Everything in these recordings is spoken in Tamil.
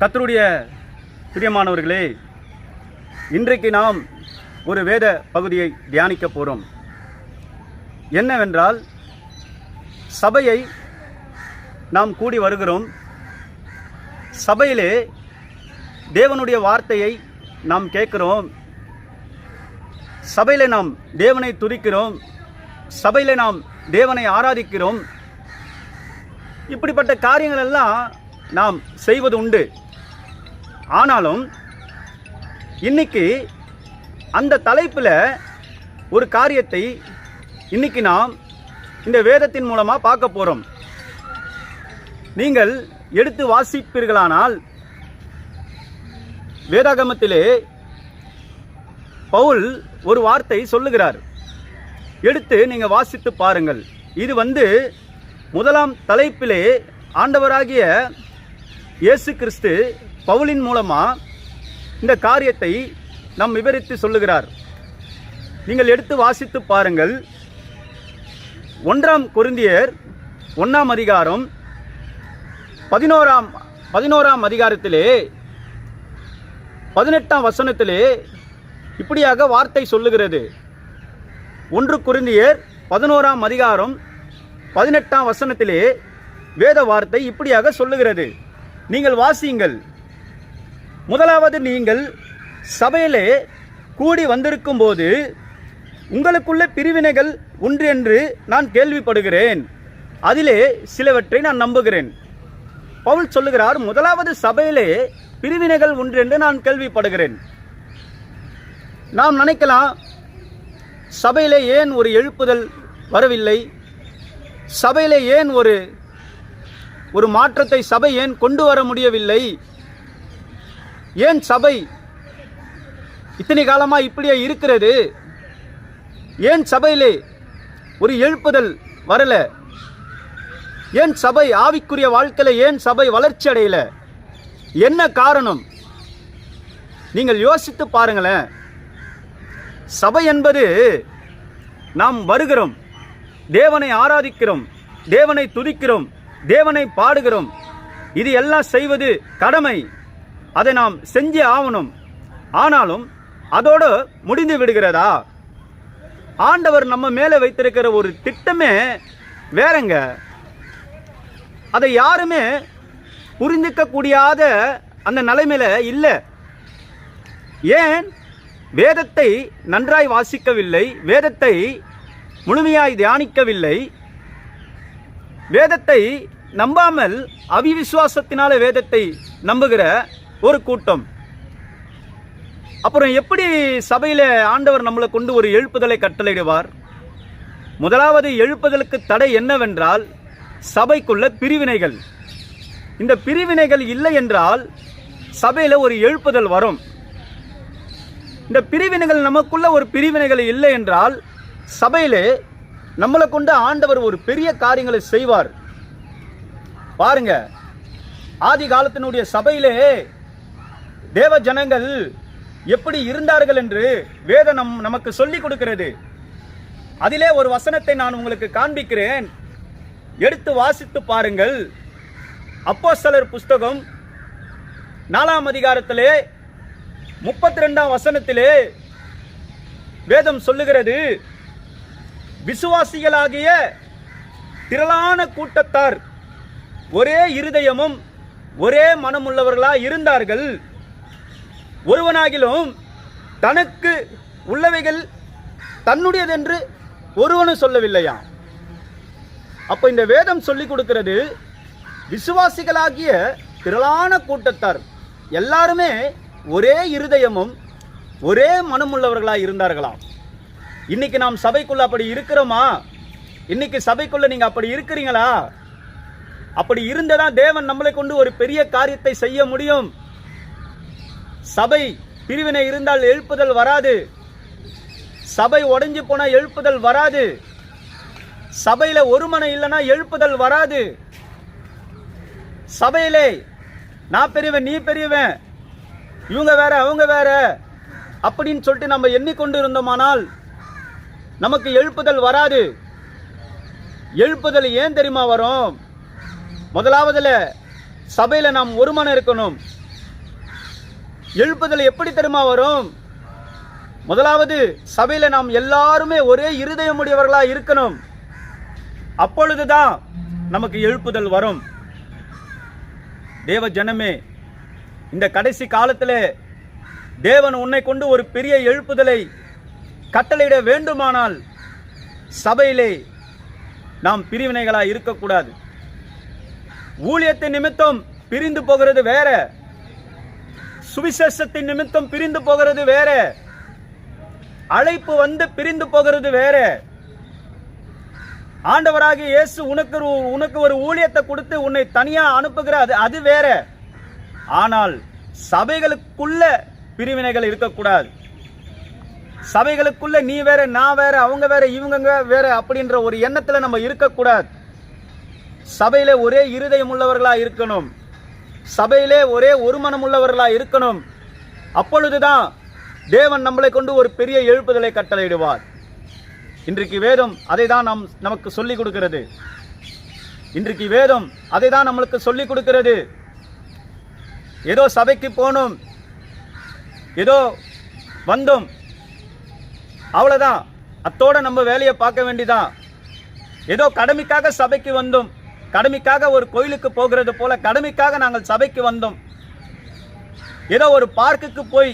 கத்தருடைய பிரியமானவர்களே இன்றைக்கு நாம் ஒரு வேத பகுதியை தியானிக்க போகிறோம் என்னவென்றால் சபையை நாம் கூடி வருகிறோம். சபையிலே தேவனுடைய வார்த்தையை நாம் கேட்குறோம். சபையில் நாம் தேவனை துதிக்கிறோம். சபையில் நாம் தேவனை ஆராதிக்கிறோம். இப்படிப்பட்ட காரியங்கள் எல்லாம் நாம் செய்வது உண்டு ஆனாலும் இன்னைக்கு அந்த தலைப்பில் ஒரு காரியத்தை இன்னைக்கு நாம் இந்த வேதத்தின் மூலமாக பார்க்க போகிறோம் நீங்கள் எடுத்து வாசிப்பீர்களானால் வேதாகமத்திலே பவுல் ஒரு வார்த்தை சொல்லுகிறார். எடுத்து நீங்கள் வாசித்து பாருங்கள். இது வந்து முதலாம் தலைப்பிலே ஆண்டவராகிய இயேசு கிறிஸ்து பவுலின் மூலமாக இந்த காரியத்தை நம் விவரித்து சொல்லுகிறார். நீங்கள் எடுத்து வாசித்து பாருங்கள். ஒன்றாம் குருந்தியர் ஒன்றாம் அதிகாரம் பதினோராம் பதினோராம் அதிகாரத்திலே பதினெட்டாம் வசனத்திலே இப்படியாக வார்த்தை சொல்லுகிறது. ஒன்று குருந்தியர் பதினோராம் அதிகாரம் பதினெட்டாம் வசனத்திலே வேத வார்த்தை இப்படியாக சொல்லுகிறது. நீங்கள் வாசியுங்கள். முதலாவது நீங்கள் சபையிலே கூடி வந்திருக்கும் போது உங்களுக்குள்ள பிரிவினைகள் உண்டு என்று நான் கேள்விப்படுகிறேன். அதிலே சிலவற்றை நான் நம்புகிறேன். பவுல் சொல்லுகிறார் முதலாவது சபையிலே பிரிவினைகள் உண்டு என்று நான் கேள்விப்படுகிறேன். நாம் நினைக்கலாம் சபையிலே ஏன் ஒரு எழுப்புதல் வரவில்லை? சபையிலே ஏன் ஒரு ஒரு மாற்றத்தை சபை ஏன் கொண்டு வர முடியவில்லை? ஏன் சபை இத்தனை காலமாக இப்படியே இருக்கிறது? ஏன் சபையிலே ஒரு எழுப்புதல் வரல? ஏன் சபை ஆவிக்குரிய வாழ்க்கையில் ஏன் சபை வளர்ச்சி அடையல? என்ன காரணம்? நீங்கள் யோசித்து பாருங்களேன். சபை என்பது நாம் வருகிறோம் தேவனை ஆராதிக்கிறோம் தேவனை துதிக்கிறோம் தேவனை பாடுகிறோம். இது எல்லாம் செய்வது கடமை. அதை நாம் செஞ்சே ஆகணும் ஆனாலும் அதோடு முடிந்து விடுகிறதா? ஆண்டவர் நம்ம மேலே வைத்திருக்கிற ஒரு திட்டமே வேறங்க. அதை யாருமே புரிந்துக்க கூடியாத அந்த நிலைமையில் இல்லை. ஏன்? வேதத்தை நன்றாய் வாசிக்கவில்லை. வேதத்தை முழுமையாய் தியானிக்கவில்லை. வேதத்தை நம்பாமல் அவிவிசுவாசத்தினால வேதத்தை நம்புகிற ஒரு கூட்டம். அப்புறம் எப்படி சபையில் ஆண்டவர் நம்மளை கொண்டு ஒரு எழுப்புதலை கட்டளையிடுவார்? முதலாவது எழுப்புதலுக்கு தடை என்னவென்றால் சபைக்குள்ள பிரிவினைகள். இந்த பிரிவினைகள் இல்லை என்றால் சபையில் ஒரு எழுப்புதல் வரும். இந்த பிரிவினைகள் நமக்குள்ள ஒரு பிரிவினைகள் இல்லை என்றால் சபையிலே நம்மளை கொண்டு ஆண்டவர் ஒரு பெரிய காரியங்களை செய்வார். பாருங்க ஆதி காலத்தினுடைய சபையிலே தேவ ஜனங்கள் எப்படி இருந்தார்கள் என்று வேதம் நம் நமக்கு சொல்லிக் கொடுக்கிறது. அதிலே ஒரு வசனத்தை நான் உங்களுக்கு காண்பிக்கிறேன். எடுத்து வாசித்து பாருங்கள். அப்போஸ்தலர் புஸ்தகம் நாலாம் அதிகாரத்திலே முப்பத்தி ரெண்டாம் வசனத்திலே வேதம் சொல்லுகிறது. விசுவாசிகளாகிய திரளான கூட்டத்தார் ஒரே இருதயமும் ஒரே மனமுள்ளவர்களாக இருந்தார்கள். ஒருவனாகிலும் தனக்கு உள்ளவைகள் தன்னுடையதென்று ஒருவனும் சொல்லவில்லையா? அப்போ இந்த வேதம் சொல்லிக் கொடுக்கிறது விசுவாசிகளாகிய திரளான கூட்டத்தார். எல்லாருமே ஒரே இருதயமும் ஒரே மனமுள்ளவர்களாக இருந்தார்களாம். இன்னைக்கு நாம் சபைக்குள்ள அப்படி இருக்கிறோமா? இன்னைக்கு சபைக்குள்ள நீங்க அப்படி இருக்கிறீங்களா? அப்படி இருந்ததான் தேவன் நம்மளை கொண்டு ஒரு பெரிய காரியத்தை செய்ய முடியும்? சபை பிரிவினை இருந்தால் எழுப்புதல் வராது. சபை உடைஞ்சு போனால் எழுப்புதல் வராது. சபையில் ஒருமனை இல்லைன்னா எழுப்புதல் வராது. சபையிலே நான் பெரியவன் நீ பெரியவன். இவங்க வேற அவங்க வேற. அப்படின்னு சொல்லிட்டு நம்ம எண்ணிக்கொண்டு இருந்தோமானால் நமக்கு எழுப்புதல் வராது. எழுப்புதல் ஏன் தெரியுமா வரும்? முதலாவதில் சபையில் நாம் ஒருமனம் இருக்கணும். எழுப்புதல் எப்படி தெரியுமா வரும்? முதலாவது சபையில நாம் எல்லாருமே ஒரே இருதயமுடையவர்களா இருக்கணும். அப்பொழுதுதான் நமக்கு எழுப்புதல் வரும். தேவ ஜனமே இந்த கடைசி காலத்தில் தேவன் உன்னை கொண்டு ஒரு பெரிய எழுப்புதலை கட்டளையிட வேண்டுமானால் சபையிலே நாம் பிரிவினைகளாக இருக்கக்கூடாது. ஊழியத்தின் நிமித்தம் பிரிந்து போகிறது வேற. சுவிசேஷத்தின் நிமித்தம் பிரிந்து போகிறது வேற. அழைப்பு வந்து பிரிந்து போகிறது வேற. ஆண்டவராக இயேசு உனக்கு உனக்கு ஒரு ஊழியத்தை கொடுத்து உன்னை தனியா அனுப்புகிற அது அது வேற. ஆனால் சபைகளுக்குள்ள பிரிவினைகள் இருக்கக்கூடாது. சபைகளுக்குள்ள நீ வேற நான் வேற அவங்க வேற இவங்க வேற அப்படின்ற ஒரு எண்ணத்துல நம்ம இருக்கக்கூடாது. சபையில ஒரே இருதயம் உள்ளவர்களா இருக்கணும். சபையிலே ஒரே ஒரு மனம் உள்ளவர்களாக இருக்கணும். அப்பொழுதுதான் தேவன் நம்மளை கொண்டு ஒரு பெரிய எழுப்புதலை கட்டளையிடுவார். இன்றைக்கு வேதம் அதை தான் நம் நமக்கு சொல்லிக் கொடுக்கிறது. இன்றைக்கு வேதம் அதை தான் நம்மளுக்கு சொல்லிக் கொடுக்கிறது. ஏதோ சபைக்கு போனோம். ஏதோ வந்தோம். அவ்வளோதான் அத்தோட நம்ம வேலையை பார்க்க வேண்டிதான். ஏதோ கடமைக்காக சபைக்கு வந்தோம். கடமைக்காக ஒரு கோயிலுக்கு போகிறது போல கடமைக்காக நாங்கள் சபைக்கு வந்தோம். ஏதோ ஒரு பார்க்குக்கு போய்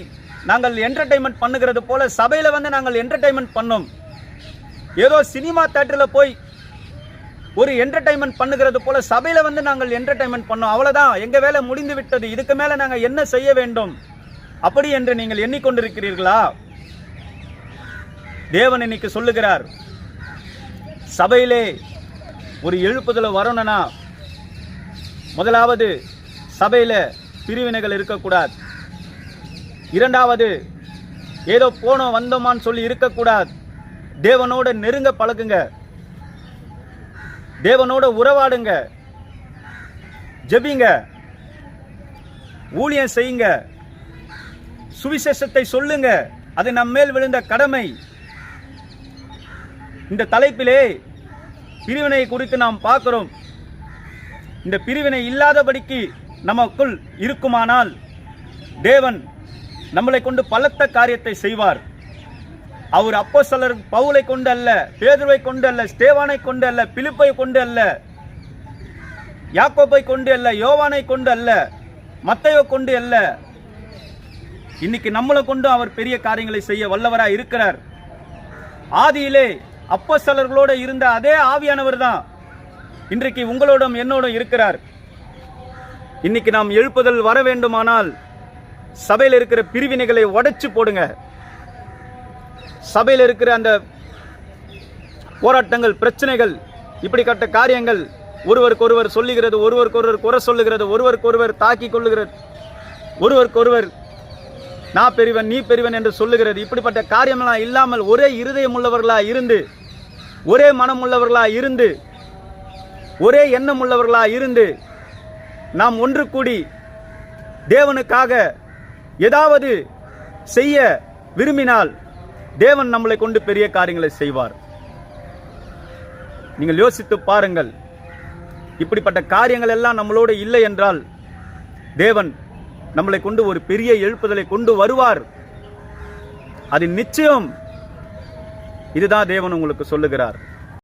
நாங்கள் என்டர்டைன்மெண்ட் பண்ணுகிறது போல சபையில் வந்து நாங்கள் என்டர்டைன்மெண்ட் பண்ணோம். ஏதோ சினிமா தேட்டரில் போய் ஒரு என்டர்டைன்மெண்ட் பண்ணுகிறது போல சபையில் வந்து நாங்கள் என்டர்டைன்மெண்ட் பண்ணோம். அவ்வளோதான் எங்கள் வேலை முடிந்து விட்டது. இதுக்கு மேலே நாங்கள் என்ன செய்ய வேண்டும்? அப்படி என்று நீங்கள் எண்ணிக்கொண்டிருக்கிறீர்களா? தேவன் இன்னைக்கு சொல்லுகிறார். சபையிலே ஒரு எழுப்புதல் வரணும்னா முதலாவது சபையில் பிரிவினைகள் இருக்கக்கூடாது. இரண்டாவது ஏதோ போனோம் வந்தோமான்னு சொல்லி இருக்கக்கூடாது. தேவனோட நெருங்க பழகுங்க. தேவனோட உறவாடுங்க. ஜெபிங்க. ஊழியம் செய்யுங்க. சுவிசேஷத்தை சொல்லுங்க. அது நம்மேல் விழுந்த கடமை. இந்த தலைப்பிலே பிரிவினை குறித்து நாம் பார்க்கிறோம். இந்த பிரிவினை இல்லாதபடிக்கு நமக்குள் இருக்குமானால் தேவன் நம்மளை கொண்டு பலத்த காரியத்தை செய்வார். அவர் அப்போ சிலர் பவுலை கொண்டு அல்ல பேதுவை கொண்டு அல்ல ஸ்டேவானை கொண்டு அல்ல பிலிப்பை கொண்டு அல்ல யாக்கோப்பை கொண்டு அல்ல யோவானை கொண்டு அல்ல மத்தையோ கொண்டு அல்ல. இன்னைக்கு நம்மளை கொண்டு அவர் பெரிய காரியங்களை செய்ய வல்லவராக இருக்கிறார். ஆதியிலே அப்போஸ்தலர்களோட இருந்த அதே ஆவியானவர் தான் இன்றைக்கு உங்களோடும் என்னோடும் இருக்கிறார். இன்னைக்கு நாம் எழுப்புதல் வர வேண்டுமானால் சபையில் இருக்கிற பிரிவினைகளை உடைச்சு போடுங்க. சபையில் இருக்கிற அந்த போராட்டங்கள் பிரச்சனைகள் இப்படிப்பட்ட காரியங்கள் ஒருவருக்கொருவர் சொல்லுகிறது ஒருவருக்கொருவர் குறை சொல்லுகிறது ஒருவருக்கொருவர் தாக்கி கொள்ளுகிறது ஒருவருக்கொருவர் நான் பெரியவன் நீ பெரியவன் என்று சொல்லுகிறது. இப்படிப்பட்ட காரியமெல்லாம் இல்லாமல் ஒரே இருதயம் உள்ளவர்களாக இருந்து ஒரே மனம் உள்ளவர்களாக இருந்து ஒரே எண்ணம் உள்ளவர்களாக இருந்து நாம் ஒன்று கூடி தேவனுக்காக ஏதாவது செய்ய விரும்பினால் தேவன் நம்மளை கொண்டு பெரிய காரியங்களை செய்வார். நீங்கள் யோசித்து பாருங்கள். இப்படிப்பட்ட காரியங்கள் எல்லாம் நம்மளோடு இல்லை என்றால் தேவன் நம்மளை கொண்டு ஒரு பெரிய எழுப்புதலை கொண்டு வருவார். அது நிச்சயம் இதுதான் தேவன் உங்களுக்கு சொல்லுகிறார்.